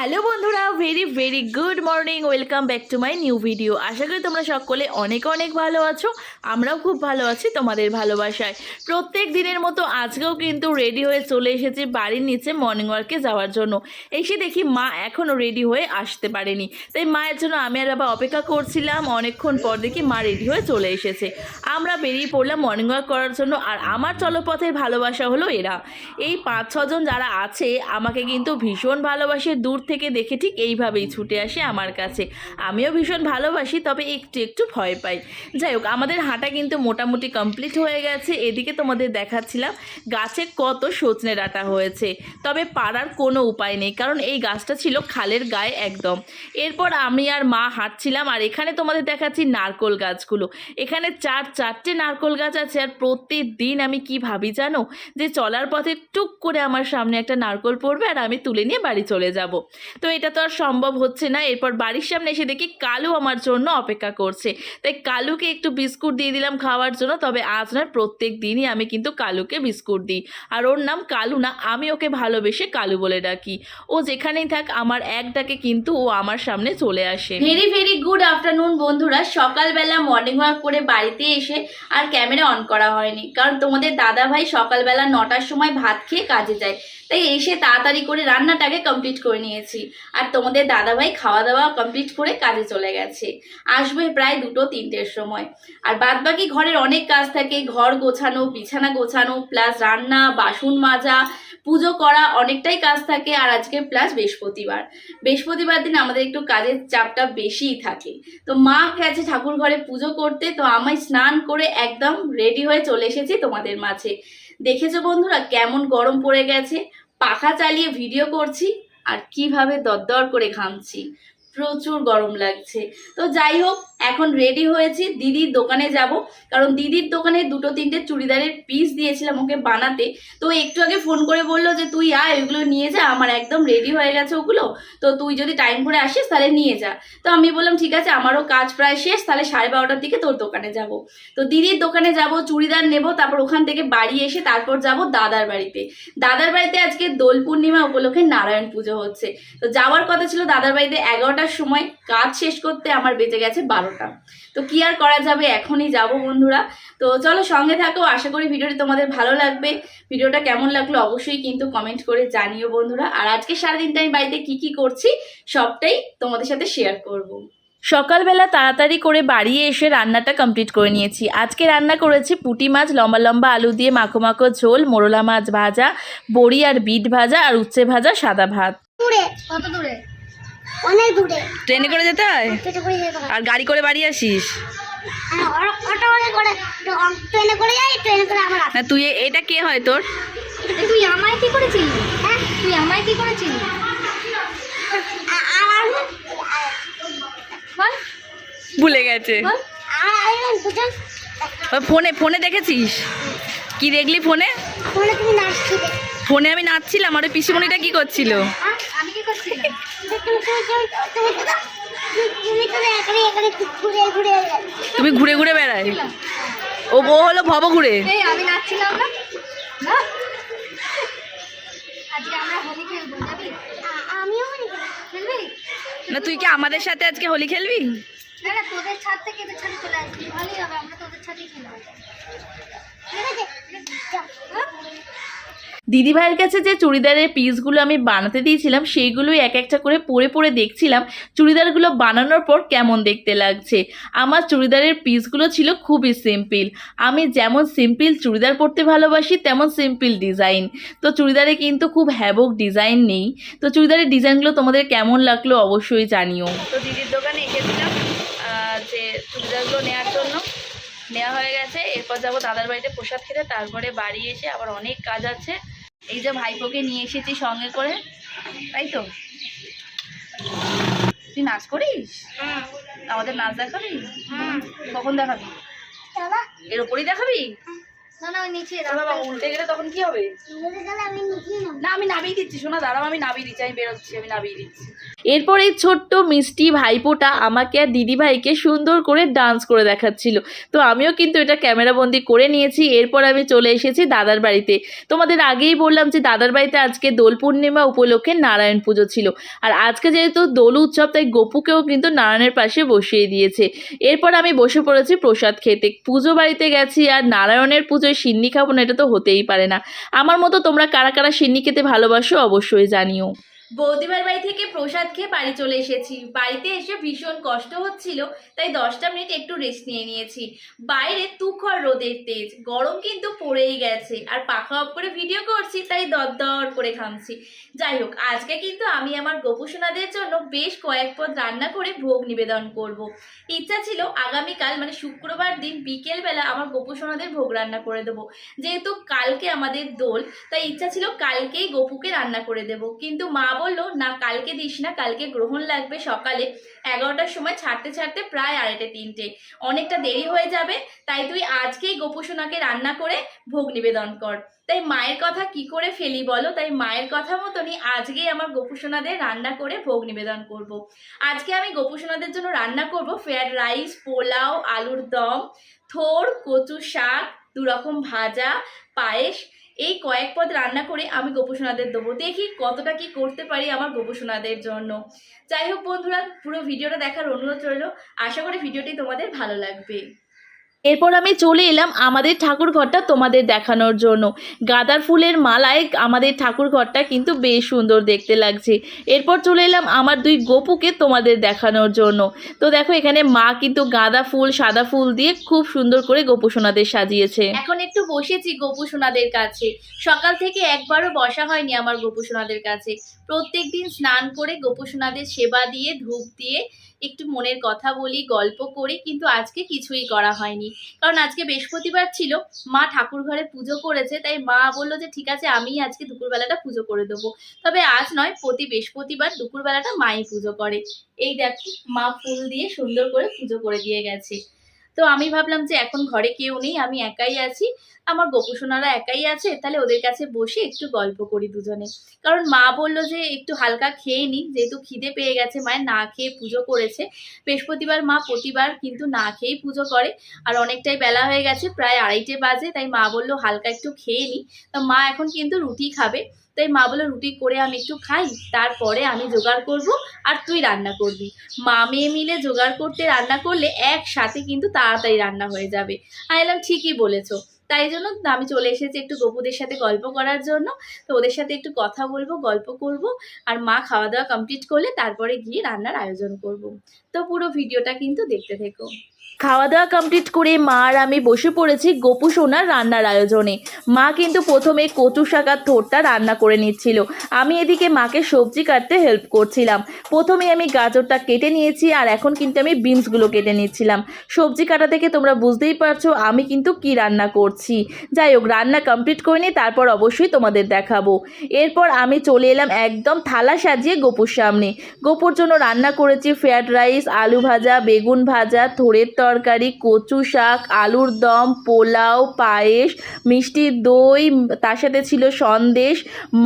Hello বন্ধুরা very very good morning welcome back to my new video আশা করি তোমরা সকলে অনেক অনেক ভালো আছো, আমরাও খুব ভালো আছি তোমাদের ভালোবাসায়। প্রত্যেক দিনের মতো আজকেও কিন্তু রেডি হয়ে চলে এসেছি বাড়ির নিচে মর্নিং ওয়ার্কে যাওয়ার জন্য। এসে দেখি মা এখনও রেডি হয়ে আসতে পারেনি। তাই মায়ের জন্য আমি আর বাবা অপেক্ষা করছিলাম, অনেকক্ষণ পর দেখি মা রেডি হয়ে চলে এসেছে। আমরা বেরিয়ে পড়লাম মর্নিং ওয়াক করার জন্য, আর আমার চলপথের ভালোবাসা হলো এরা। এই পাঁচ ছজন যারা আছে, আমাকে কিন্তু ভীষণ ভালোবাসে, দূর থেকে দেখে ঠিক এইভাবেই ছুটে আসে আমার কাছে। আমিও ভীষণ ভালোবাসি, তবে একটু একটু ভয় পাই। যাই হোক, আমাদের হাঁটা কিন্তু মোটামুটি কমপ্লিট হয়ে গেছে। এদিকে তোমাদের দেখাচ্ছিলাম, গাছে কত সজনে ডাটা হয়েছে। তবে পাড়ার কোনো উপায় নেই, কারণ এই গাছটা ছিল খালের গায়ে একদম। এরপর আমি আর মা হাঁটছিলাম, আর এখানে তোমাদের দেখাচ্ছি নারকোল গাছগুলো। এখানে চার, চারটে নারকোল গাছ আছে, আর প্রতিদিন আমি কি ভাবি জানো? যে চলার পথে টুক করে আমার সামনে একটা নারকোল পড়বে, আর আমি তুলে নিয়ে বাড়ি চলে যাব। তো এটা তো আর সম্ভব হচ্ছে না। এরপর বাড়ির সামনে এসে দেখি কালু আমার জন্য অপেক্ষা করছে। তাই কালুকে একটু বিস্কুট দিয়ে দিলাম খাওয়ার জন্য, তবে আজ নয়, প্রত্যেক দিনই আমি কিন্তু কালুকে বিস্কুট দিই। আর ওর নাম কালু না, আমি ওকে ভালোবেসে কালু বলে ডাকি। ও যেখানেই থাক, আমার এক ডাকে কিন্তু ও আমার সামনে চলে আসে। ভেরি ভেরি গুড আফটারনুন বন্ধুরা। সকালবেলা মর্নিং ওয়াক করে বাড়িতে এসে আর ক্যামেরা অন করা হয়নি। কারণ তোমাদের দাদা ভাই সকালবেলা নটার সময় ভাত খেয়ে কাজে যায়। তাই এসে তাড়াতাড়ি করে রান্নাটাকে কমপ্লিট করে নিয়েছি। আর তোমাদের দাদাভাই খাওয়া দাওয়া কমপ্লিট করে কাজে চলে গেছে। আসবে প্রায় দুটো, তিনটের সময়। আর বাদ বাকি ঘরের অনেক কাজ থাকে। ঘর গোছানো, বিছানা গোছানো প্লাস রান্না, বাসন মাজা, পুজো করা অনেকটাই কাজ থাকে। আর আজকে প্লাস বৃহস্পতিবার। বৃহস্পতিবার দিন আমাদের একটু কাজের চাপটা বেশিই থাকে। তো মা গেছে ঠাকুর ঘরে পুজো করতে। তো আমায় স্নান করে একদম রেডি হয়ে চলে এসেছি তোমাদের মাঝে। দেখেছ বন্ধুরা কেমন গরম পড়ে গেছে? পাখা চালিয়ে ভিডিও করছি আর কীভাবে দরদর করে খামছি প্রচুর গরম লাগছে। তো যাই হোক এখন রেডি হয়েছি, দিদির দোকানে যাব। কারণ দিদির দোকানে দুটো তিনটে চুড়িদারের পিস দিয়েছিলাম ওকে বানাতে। তো একটু আগে ফোন করে বলল যে, তুই আয়, ওইগুলো নিয়ে যা, আমার একদম রেডি হয়ে গেছে ওগুলো। তো তুই যদি টাইম করে আসিস, তাহলে নিয়ে যা। তো আমি বললাম, ঠিক আছে, আমারও কাজ প্রায় শেষ, তাহলে সাড়ে বারোটার দিকে তোর দোকানে যাব। তো দিদির দোকানে যাব, চুড়িদার নেব, তারপর ওখান থেকে বাড়ি এসে তারপর যাব দাদার বাড়িতে। দাদার বাড়িতে আজকে দোল পূর্ণিমা উপলক্ষে নারায়ণ পুজো হচ্ছে। তো যাওয়ার কথা ছিল, দাদার বাড়িতে এগারোটার সময় কাজ শেষ করতে আমার বেঁচে গেছে বারোটা তো কি আর করা যাবে? এখনই যাব বন্ধুরা। তো চলো সঙ্গে থাকো। আশা করি ভিডিওটি তোমাদের ভালো লাগবে। ভিডিওটা কেমন লাগল অবশ্যই কিন্তু কমেন্ট করে জানিও বন্ধুরা। আর আজকে সারাদিনটা আমি বাড়িতে কি কি করছি সবটাই তোমাদের সাথে শেয়ার করব। সকালবেলা তাড়াতাড়ি করে বাড়ি এসে রান্নাটা কমপ্লিট করে নিয়েছি। আজকে রান্না করেছি পুঁটি মাছ লম্বা লম্বা আলু দিয়ে মাখো মাখো ঝোল মোরলা মাছ ভাজা বড়ি আর বিট ভাজা আর উচ্ছে ভাজা সাদা ভাত। দূরে কত দূরে? অনেক দূরে। ট্রেনে করে যেতে হয়? টোটো করে যেতে হয়। আর গাড়ি করে বাড়ি আসিস? হ্যাঁ, ট্রেনে ট্রেনে না তুই এটা কে হয় তোর? তুই আমায় কি হ্যাঁ তুই আমায় কি ভুলে গেছে। ফোনে ফোনে দেখেছিস? কি দেখলি ফোনে? ফোনে আমি নাচছিলাম আর ওই পিসিমণিটা কি করছিল? আমি কি করছিলাম? তুমি ঘুরে ঘুরে বেড়াই ও ও হলো ভব ঘুরে। আমি নাচছিলাম না। না? আজকে আমরা হোলি খেলব যাবি? আমিও হোলি খেলবি। না তুই কি আমাদের সাথে আজকে হোলি খেলবি? না না তোদের ছাদ থেকে ছাদে চলে আসবি। ভালোই হবে আমরা তোদের ছাদেই খেলব। ঠিক আছে? যা? দিদিভাইয়ের কাছে যে চুড়িদারের পিসগুলো আমি বানাতে দিয়েছিলাম, সেইগুলোই এক একটা করে পরে পরে দেখছিলাম। চুড়িদারগুলো বানানোর পর কেমন দেখতে লাগছে? আমার চুড়িদারের পিসগুলো ছিল খুবই সিম্পল আমি যেমন সিম্পল চুড়িদার পরতে ভালোবাসি, তেমন সিম্পল ডিজাইন তো চুড়িদারে কিন্তু খুব হ্যাবক ডিজাইন নেই। তো চুড়িদারের ডিজাইনগুলো তোমাদের কেমন লাগল অবশ্যই জানিও। তো দিদির দোকানে এসেছিলাম যে চুড়িদারগুলো নেওয়ার জন্য। নেওয়া হয়ে গেছে, এরপর যাব দাদার বাড়িতে প্রসাদ খেতে। তারপরে বাড়ি এসে আবার অনেক কাজ আছে। এই যে ভাইপোকে নিয়ে এসেছি সঙ্গে করে তাই তো? তুই নাচ করিস? আমাদের নাচ দেখাবি? কখন দেখাবি? এর ওপরই দেখাবি? না না ওই নিচে বাবা উল্টে গেলে তখন কি হবে? উল্টে গেলে আমি নিচে নামবো। না আমি নামিয়ে দিচ্ছি শোনা দাঁড়াও আমি নামিয়ে দিচ্ছি আমি বেরোচ্ছি আমি নামিয়ে দিচ্ছি। এরপর এই ছোট্ট মিষ্টি ভাইপোটা আমাকে আর দিদিভাইকে সুন্দর করে ডান্স করে দেখাচ্ছিল। তো আমিও কিন্তু এটা ক্যামেরাবন্দি করে নিয়েছি এরপর আমি চলে এসেছি দাদার বাড়িতে। তোমাদের আগেই বললাম যে দাদার বাড়িতে আজকে দোল পূর্ণিমা উপলক্ষে নারায়ণ পুজো ছিল। আর আজকে যেহেতু দোল উৎসব তাই গোপুকেও কিন্তু নারায়ণের পাশে বসিয়ে দিয়েছে। এরপর আমি বসে পড়েছি প্রসাদ খেতে। পুজো বাড়িতে গেছি আর নারায়ণের পুজোয় সিন্নি খাব না, এটা তো হতেই পারে না। আমার মতো তোমরা কারা কারা সিন্নি খেতে ভালোবাসো অবশ্যই জানিও। বৌদিবার বাড়ি থেকে প্রসাদ খেয়ে বাড়ি চলে এসেছি। বাড়িতে এসে ভীষণ কষ্ট হচ্ছিল, তাই দশটা মিনিট একটু রেস্ট নিয়ে নিয়েছি। বাইরে তুখর রোদের তেজ, গরম কিন্তু পড়েই গেছে। আর পাখা অফ করে ভিডিও করছি, তাই দর করে খামছি যাই হোক, আজকে কিন্তু আমি আমার গোপুসোনাদের জন্য বেশ কয়েক পদ রান্না করে ভোগ নিবেদন করব। ইচ্ছা ছিল আগামীকাল মানে শুক্রবার দিন বিকেলবেলা আমার গোপুসোনাদের ভোগ রান্না করে দেবো। যেহেতু কালকে আমাদের দোল, তাই ইচ্ছা ছিল কালকেই গপুকে রান্না করে দেব। কিন্তু মা বলল, না, কালকে দিস না, কালকে গ্রহণ লাগবে সকালে। এগারোটার সময় ছাড়তে ছাড়তে প্রায় আড়াইটে, তিনটে। অনেকটা দেরি হয়ে যাবে, তাই তুই আজকেই গোপুসোনাকে রান্না করে ভোগ নিবেদন কর। তাই মায়ের কথা কি করে ফেলি বলো? তাই মায়ের কথা মতনই আজকেই আমার গোপুসোনাদের রান্না করে ভোগ নিবেদন করব। আজকে আমি গোপুসোনাদের জন্য রান্না করব ফ্রায়েড রাইস, পোলাও, আলুর দম, থোর কচু শাক দু রকম ভাজা, পায়েস এই কয়েক পদ রান্না করে আমি গোপুসোনাদের দেবো। দেখি কতটা কি করতে পারি আমার গোপুসোনাদের জন্য। যাই হোক বন্ধুরা, পুরো ভিডিওটা দেখার অনুরোধ রইল। আশা করি ভিডিওটি তোমাদের ভালো লাগবে। এরপর আমি চলে এলাম আমাদের ঠাকুর ঘরটা তোমাদের দেখানোর জন্য। গাঁদার ফুলের মালায় আমাদের ঠাকুর ঘরটা কিন্তু বেশ সুন্দর দেখতে লাগছে। এরপর চলে এলাম আমার দুই গোপুকে তোমাদের দেখানোর জন্য। তো দেখো, এখানে মা কিন্তু গাঁদা ফুল, সাদা ফুল দিয়ে খুব সুন্দর করে গোপুসোনাদের সাজিয়েছে। এখন একটু বসেছি গোপুসোনাদের কাছে। সকাল থেকে একবারও বসা হয়নি আমার গোপুসোনাদের কাছে। প্রত্যেক দিন স্নান করে গোপুসোনাদের সেবা দিয়ে, ধূপ দিয়ে একটু মনের কথা বলি, গল্প করি, কিন্তু আজকে কিছুই করা হয়নি। কারণ আজকে বৃহস্পতিবার ছিল, মা ঠাকুর ঘরে পুজো করেছে, তাই মা বলল যে ঠিক আছে আমি আজকে দুপুরবেলাটা পুজো করে দেবো। তবে আজ নয়, প্রতি বৃহস্পতিবার দুপুরবেলাটা মাই পুজো করে। এই দেখো, মা ফুল দিয়ে সুন্দর করে পুজো করে দিয়ে গেছে। তো আমি ভাবলাম যে এখন ঘরে কেউ নেই, আমি একাই আছি। আমার গোপুসোনারা একাই আছে, তাহলে ওদের কাছে বসে একটু গল্প করি দুজনে। কারণ মা বলল যে একটু হালকা খেয়ে নিই যেহেতু খিদে পেয়ে গেছে, মায়ের না খেয়ে পুজো করেছে। বৃহস্পতিবার মা প্রতিবার কিন্তু না খেয়েই পুজো করে, আর অনেকটাই বেলা হয়ে গেছে, প্রায় আড়াইটে বাজে, তাই মা বলল হালকা একটু খেয়ে নিই তা মা এখন কিন্তু রুটি খাবে। তাই মা বলে, রুটি করে আমি একটু খাই, তারপরে আমি জোগাড় করব আর তুই রান্না করবি। মা মেয়ে মিলে জোগাড় করতে রান্না করলে একসাথে কিন্তু তাড়াতাড়ি রান্না হয়ে যাবে। আমি এলাম ঠিকই বলেছ। তাই জন্য আমি চলে এসেছি একটু গপুদের সাথে গল্প করার জন্য। তো ওদের সাথে একটু কথা বলব, গল্প করব আর মা খাওয়া দাওয়া কমপ্লিট করলে তারপরে গিয়ে রান্নার আয়োজন করব। তো পুরো ভিডিওটা কিন্তু দেখতে থেকো। খাওয়া দাওয়া কমপ্লিট করে মা আর আমি বসে পড়েছি গোপু সোনার রান্নার আয়োজনে। মা কিন্তু প্রথমে কচু শাকার থোরটা রান্না করে নিচ্ছিল। আমি এদিকে মাকে সবজি কাটতে হেল্প করছিলাম। প্রথমে আমি গাজরটা কেটে নিয়েছি আর এখন কিন্তু আমি বিনসগুলো কেটে নিচ্ছিলাম। সবজি কাটা থেকে তোমরা বুঝতেই পারছ আমি কিন্তু কি রান্না করছি। যাই হোক, রান্না কমপ্লিট করে নিই তারপর অবশ্যই তোমাদের দেখাবো। এরপর আমি চলে এলাম একদম থালা সাজিয়ে গোপুর সামনে। গোপুর জন্য রান্না করেছি ফ্রায়েড রাইস আলু ভাজা, বেগুন ভাজা থোড়ের তরকারি, কচু শাক, আলুর দম, পোলাও, পায়েস, মিষ্টি দই, তার সাথে ছিল সন্দেশ,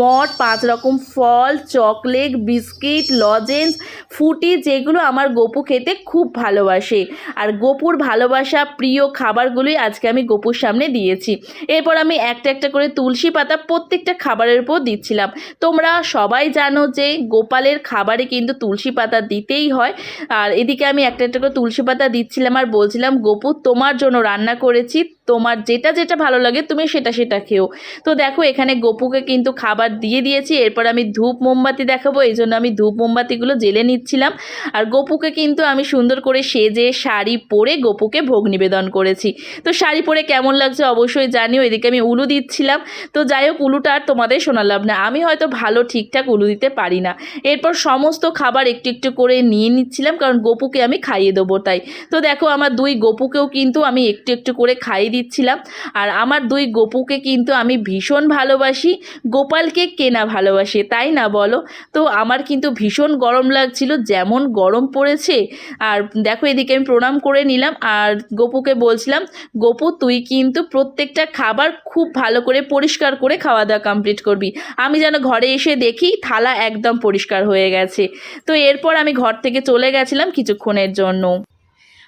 মট, পাঁচ রকম ফল, চকলেট, বিস্কিট, লজেন্স, ফুটি, যেগুলো আমার গপু খেতে খুব ভালোবাসে। আর গপুর ভালোবাসা, প্রিয় খাবারগুলোই আজকে আমি গপুর সামনে দিয়েছি। এরপর আমি একটা একটা করে তুলসী পাতা প্রত্যেকটা খাবারের উপর দিচ্ছিলাম। তোমরা সবাই জানো যে গোপালের খাবারে কিন্তু তুলসী পাতা দিতেই হয়। আর এদিকে আমি একটা একটা করে তুলসী পাতা দিচ্ছিলাম আর বলছিলাম গোপু তোমার জন্য রান্না করেছি তোমার যেটা যেটা ভালো লাগে তুমি সেটা সেটা খেও। তো দেখো, এখানে গপুকে কিন্তু খাবার দিয়ে দিয়েছি, এরপর আমি ধূপ মোমবাতি দেখাবো, এই জন্য আমি ধূপ মোমবাতিগুলো জেলে নিচ্ছিলাম। আর গোপুকে কিন্তু আমি সুন্দর করে সেজে শাড়ি পরে গপুকে ভোগ নিবেদন করেছি। তো শাড়ি পরে কেমন লাগছে অবশ্যই জানিও, এদিকে আমি উলু দিচ্ছিলাম। তো যাই হোক, উলুটা আর তোমাদের শোনালাম না, আমি হয়তো ভালো ঠিকঠাক উলু দিতে পারি না। এরপর সমস্ত খাবার একটু একটু করে নিয়ে নিচ্ছিলাম, কারণ গোপুকে আমি খাইয়ে দেবো তাই। তো দেখো, আমার দুই গোপুকেও কিন্তু আমি একটু একটু করে খাইয়ে দিচ্ছিলাম। আর আমার দুই গপুকে কিন্তু আমি ভীষণ ভালোবাসি। গোপালকে কেনা ভালোবাসে, তাই না বলো? তো আমার কিন্তু ভীষণ গরম লাগছিল, যেমন গরম পড়েছে। আর দেখো এদিকে আমি প্রণাম করে নিলাম আর গপুকে বলছিলাম, গপু, তুই কিন্তু প্রত্যেকটা খাবার খুব ভালো করে পরিষ্কার করে খাওয়া দাওয়া কমপ্লিট করবি। আমি যেন ঘরে এসে দেখি থালা একদম পরিষ্কার হয়ে গেছে। তো এরপর আমি ঘর থেকে চলে গেছিলাম কিছুক্ষণের জন্য।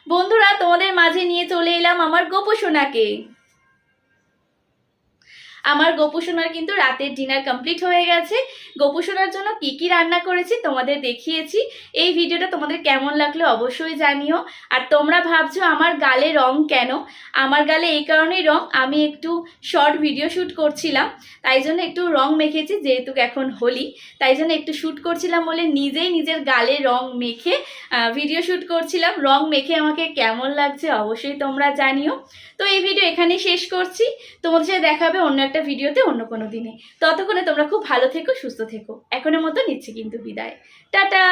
বন্ধুরা তোমাদের মাঝে নিয়ে চলে এলাম আমার গোপু সোনাকে আমার গোপু সোনার কিন্তু রাতের ডিনার কমপ্লিট হয়ে গেছে। গোপু সোনার জন্য কি কি রান্না করেছি তোমাদের দেখিয়েছি। এই ভিডিওটা তোমাদের কেমন লাগল অবশ্যই জানিও। আর তোমরা ভাবছ আমার গালে রং কেন? আমার গালে এই কারণেই রং। আমি একটু শর্ট ভিডিও শ্যুট করছিলাম, তাই জন্য একটু রং মেখেছি, যেহেতু এখন হোলি। তাই জন্য একটু শ্যুট করছিলাম বলে নিজেই নিজের গালে রং মেখে ভিডিও শ্যুট করছিলাম। রং মেখে আমাকে কেমন লাগছে অবশ্যই তোমরা জানিও। তো এই ভিডিও এখানে শেষ করছি। তোমাদের সাথে দেখাবে অন্য একটা ভিডিওতে অন্য কোনো দিনে। ততক্ষণে তোমরা খুব ভালো থেকো, সুস্থ থেকো। এখনের মতো নিচ্ছি কিন্তু বিদায়। টাটা!